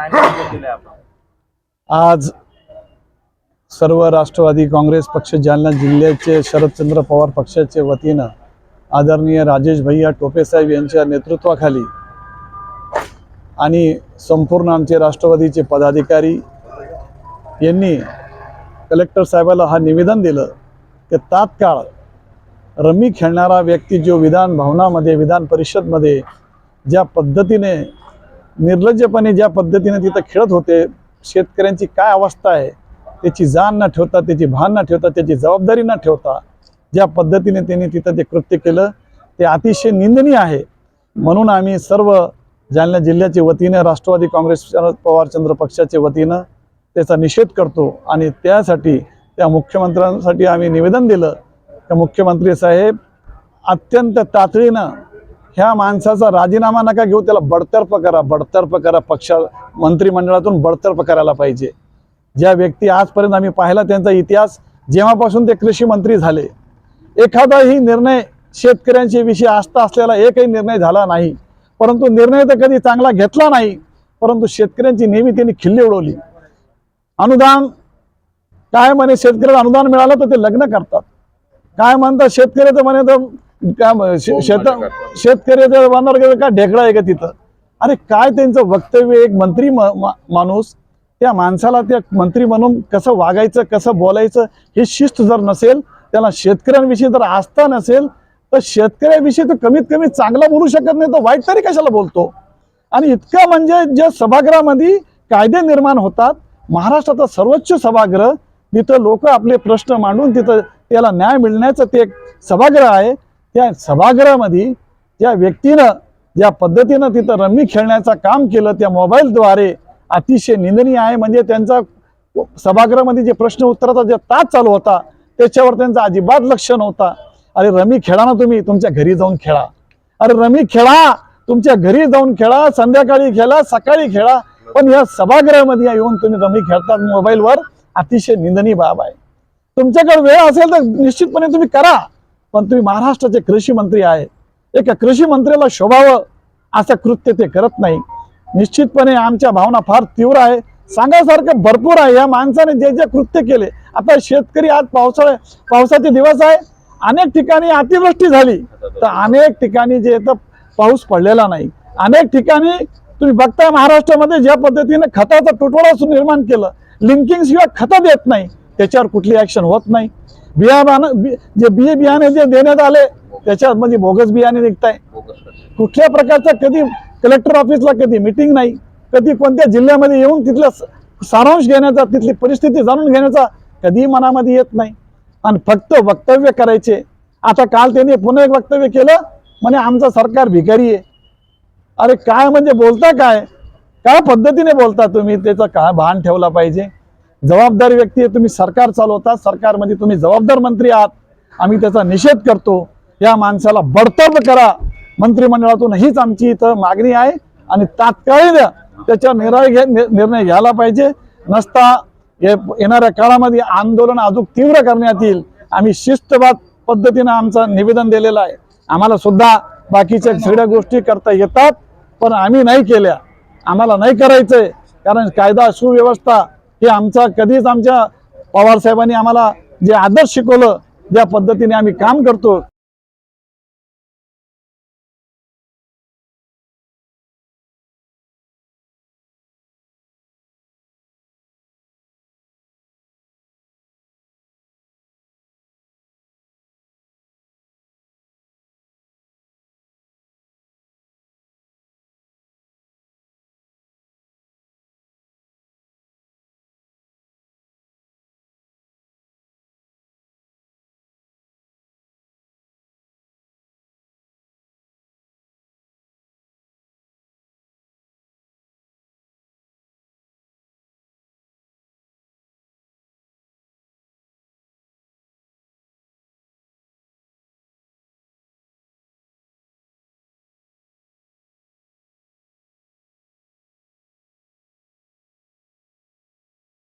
काय आपण? आज सर्व राष्ट्रवादी काँग्रेस पक्ष जालना जिल्ह्याचे शरदचंद्र पवार पक्षाचे वतीनं आदरणीय राजेश भैया टोपेसाहेब यांच्या नेतृत्वाखाली आणि संपूर्ण आमचे राष्ट्रवादीचे पदाधिकारी यांनी कलेक्टर साहेबाला हा निवेदन दिलं की तात्काळ रमी खेळणारा व्यक्ती जो विधान भवनामध्ये विधान परिषदमध्ये ज्या पद्धतीने निर्लज्जपणे ज्या पद्धतीने तिथं खेळत होते शेतकऱ्यांची काय अवस्था आहे त्याची जाण न ठेवता त्याची भान न ठेवता त्याची जबाबदारी न ठेवता ज्या पद्धतीने त्यांनी तिथं ते कृत्य केलं ते अतिशय निंदनीय आहे. म्हणून आम्ही सर्व जालना जिल्ह्याच्या वतीनं राष्ट्रवादी काँग्रेस शरद पवारचंद्र पक्षाच्या वतीनं त्याचा निषेध करतो आणि त्यासाठी त्या मुख्यमंत्र्यांसाठी आम्ही निवेदन दिलं. त्या मुख्यमंत्री साहेब अत्यंत तातडीनं ह्या माणसाचा राजीनामा नका घेऊ त्याला बडतर्फ करा बडतर्फ करा पक्षा मंत्रिमंडळातून बडतर्फ करायला पाहिजे. ज्या व्यक्ती आजपर्यंत आम्ही पाहिला त्यांचा इतिहास जेव्हापासून ते कृषी मंत्री झाले. एखादाही निर्णय शेतकऱ्यांच्या विषयी आस्था असलेला एकही निर्णय झाला नाही. परंतु निर्णय तर कधी चांगला घेतला नाही परंतु शेतकऱ्यांची नेहमी त्यांनी खिल्ली उडवली. अनुदान काय म्हणे शेतकऱ्याला अनुदान मिळालं तर ते लग्न करतात. काय म्हणतात शेतकरी तर म्हणे तर शे- शेत शेतकऱ्याचं म्हणणार का ढेकळा आहे का तिथं? अरे काय त्यांचं वक्तव्य एक मंत्री माणूस त्या माणसाला त्या मंत्री म्हणून कसं वागायचं कसं बोलायचं हे शिस्त जर नसेल त्याला शेतकऱ्यांविषयी जर आस्था नसेल तर शेतकऱ्याविषयी तर कमीत कमी चांगला बोलू शकत नाही तर वाईट तरी कशाला बोलतो? आणि इतकं म्हणजे जे सभागृहामध्ये कायदे निर्माण होतात महाराष्ट्राचा सर्वोच्च सभागृह तिथं लोक आपले प्रश्न मांडून तिथं त्याला न्याय मिळण्याचं ते एक सभागृह आहे त्या सभागृहामध्ये त्या व्यक्तीनं ज्या पद्धतीनं तिथं रम्मी खेळण्याचं काम केलं त्या मोबाईलद्वारे अतिशय निंदनीय आहे. म्हणजे त्यांचा सभागृहामध्ये जे प्रश्न उत्तराचा जे तास चालू होता त्याच्यावर त्यांचा अजिबात लक्ष नव्हता. अरे रमी खेळा ना तुम्ही तुमच्या घरी जाऊन खेळा. अरे रमी खेळा तुमच्या घरी जाऊन खेळा संध्याकाळी खेळा सकाळी खेळा. पण या सभागृहामध्ये येऊन तुम्ही रमी खेळतात मोबाईलवर अतिशय निंदनीय बाब आहे. तुमच्याकडे वेळ असेल तर निश्चितपणे तुम्ही करा. पण तुम्ही महाराष्ट्राचे कृषी मंत्री आहे. एका कृषी मंत्र्याला शोभावं असं कृत्य ते करत नाही. निश्चितपणे आमच्या भावना फार तीव्र आहे. सांगायसारखं भरपूर आहे. या माणसाने जे जे कृत्य केले आता शेतकरी आज पावसाळ्या पावसाचे दिवस आहे. अनेक ठिकाणी अतिवृष्टी झाली. तर अनेक ठिकाणी जे तर पाऊस पडलेला नाही. अनेक ठिकाणी तुम्ही बघताय महाराष्ट्रामध्ये ज्या पद्धतीने खताचा तुटवडा निर्माण केलं. लिंकिंग शिवाय खतं देत नाही. त्याच्यावर कुठली ऍक्शन होत नाही. बियाणं बि- जे बिये बियाणे जे देण्यात आले त्याच्यात म्हणजे बोगस बियाणे निघताय. कुठल्या प्रकारचा कधी कलेक्टर ऑफिसला कधी मिटिंग नाही. कधी कोणत्या जिल्ह्यामध्ये येऊन तिथला सारांश घेण्याचा तिथली परिस्थिती जाणून घेण्याचा कधीही मनामध्ये येत नाही. आणि फक्त वक्तव्य करायचे. आता काल त्यांनी पुन्हा एक वक्तव्य केलं म्हणे आमचं सरकार भिकारी आहे. अरे काय म्हणजे बोलता काय? काय पद्धतीने बोलता तुम्ही? त्याचा काय भान ठेवला पाहिजे? जबाबदार व्यक्ती आहे तुम्ही सरकार चालवता सरकारमध्ये तुम्ही जबाबदार मंत्री आहात. आम्ही त्याचा निषेध करतो. या माणसाला बडतर्फ करा. मंत्रिमंडळातून हीच आमची इथं मागणी आहे आणि तात्काळ त्याच्या निर्णय घे निर्णय घ्यायला पाहिजे. नसता येणाऱ्या काळामध्ये आंदोलन अजून तीव्र करण्यात येईल. आम्ही शिस्तबद्ध पद्धतीनं आमचं निवेदन दिलेलं आहे. आम्हाला सुद्धा बाकीच्या सगळ्या गोष्टी करता येतात पण आम्ही नाही केल्या. आम्हाला नाही करायचंय. कारण कायदा सुव्यवस्था हे आमचा कधीच आमच्या पवार साहेबांनी आम्हाला जे आदर्श शिकवलं ज्या पद्धतीने आम्ही काम करतो.